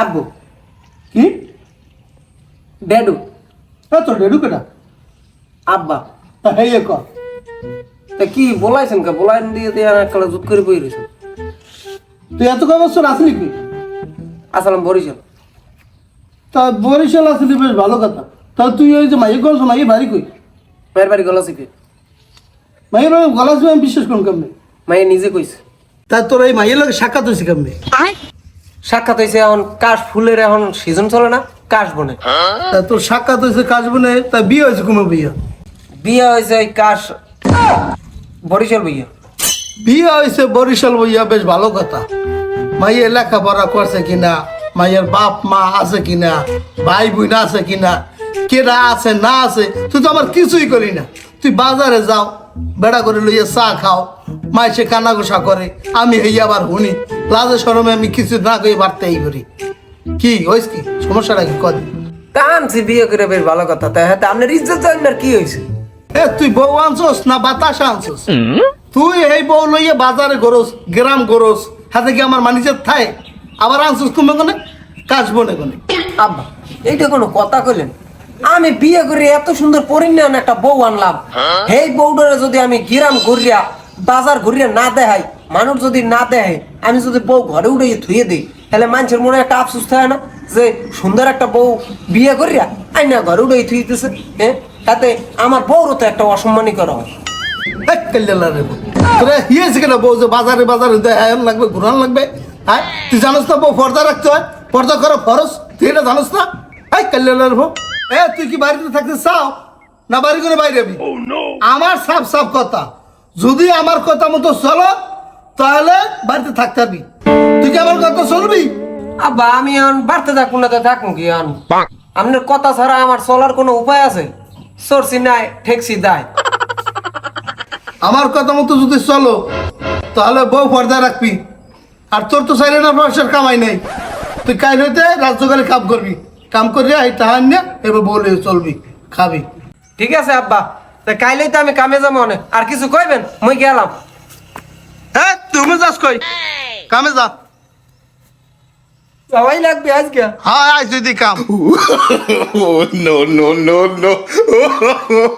আব্বু। কি? ড্যাডু হ্যাঁ তো ডেডু কেটা আব্বা। তা হেই ক তা কি বলাইছেন কা? বলাইন দিয়ে দিয়ে আর একটা জুত করে বই রয়েছেন তুই এত কয় বছর আসলি কি আসসালাম বরিশাল। তা বরিশাল আসলি বেশ ভালো কথা। তা তুই ওই যে মাইয়ে গল্প মাইয়ে বাড়ি কই? মায়ের বাড়ি গলা শিখে মাইয়ে বাড়ি গলা শুনে আমি বিশ্বাস করুন কেমনে? মায়ে নিজে কইছে। তা তোর এই মাইয়ের লোক সাক্ষাৎ হয়েছে কেমনে? সাক্ষাৎ হয়েছে এখন কাশ ফুলের এখন সিজন চলে না কাশ বনে। তা তোর সাক্ষাৎ হয়েছে কাজ বনে তা বিয়ে হয়েছে কোনো বিয়ে? বিয়ে হয়েছে ওই কাশ বরিশাল বিয়ে। বিয়ে হয়েছে বরিশাল বইয়া বেশ ভালো কথা। মাইয়ে লেখাপড়া করছে কিনা মাইয়ের বাপ মা আছে কিনা ভাই বোন আছে কিনা কেরা আছে না আছে তুই তো আমার কিছুই করি না। তুই বাজারে যাও বেড়া করে লইয়া চা খাও মাইসে কানা গোসা করে আমি হই আবার শুনি লাজে সরমে আমি কিছু না কই বাড়তেই করি কি হয়েছে কি? সমস্যাটা কি? আনছি বিয়ে করে বেশ ভালো কথা। তাই হ্যাঁ আপনার ইজ্জত কি হয়েছে এ তুই বউ আনছস না বাতাস আনছস? তুই এই বউ লইয়ে বাজারে গরস গ্রাম গরস হাতে কি আমার মানিজের থাই? আবার আনছস তুমি কোনে? কাজ বনে কোনে? আব্বা এইটা কোনো কথা কইলেন? আমি বিয়ে করে এত সুন্দর পরিণাম একটা বউ আনলাম। এই বউটারে যদি আমি গিরাম ঘুরিয়া বাজার ঘুরিয়া না দেখাই মানুষ যদি না দেখায় আমি যদি বউ ঘরে উঠে ধুয়ে দিই তাহলে মানুষের মনে একটা আফসোস থাকে না? যে সুন্দর একটা বউ বিয়ে করিয়া আই না ঘরে উঠে থুইতেছে হ্যাঁ তাতে আমার বউরও তো একটা অসম্মানই করা হয়। তোরা হিয়েছে কেন বউ যে বাজারে বাজারে দেখান লাগবে ঘুরান লাগবে? হ্যাঁ? তুই জানোস না বউ পর্দা রাখতে হয়? পর্দা করা ফরস তুই এটা জানোস না? এই কাল্লা রে বউ। এ তুই কি বাড়িতে থাকতে চাও? না বাড়ি করে বাইরে আমার সাফ সাফ কথা। যদি আমার কথা মতো চলো তাহলে বাড়িতে থাকতে পারবি। তুই কি আমার কথা শুনবি? আব্বা আমি এখন বাড়তে থাকব না তো থাকব কি এখন? আপনার কথা ছাড়া আমার চলার কোনো উপায় আছে? সরছি নাই ঠেকছি দায়। আমার কথা মতো যদি চলো তাহলে বউ পর্দা রাখবি। আর তোর তো সাইলে না পয়সার কামাই নেই। তুই কাল হইতে রাজ্যকালে কাম করবি। কাম করিয়া এই টাহান নিয়ে এবার বলে চলবি খাবি। ঠিক আছে আব্বা। তা কাইলেই তো আমি কামে যাব অনেক। আর কিছু কইবেন? মই গেলাম। তুমি যাস কই? কামে যা। সবাই লাগবে আজকে। হ্যাঁ আজ যদি কাম। No no no no no.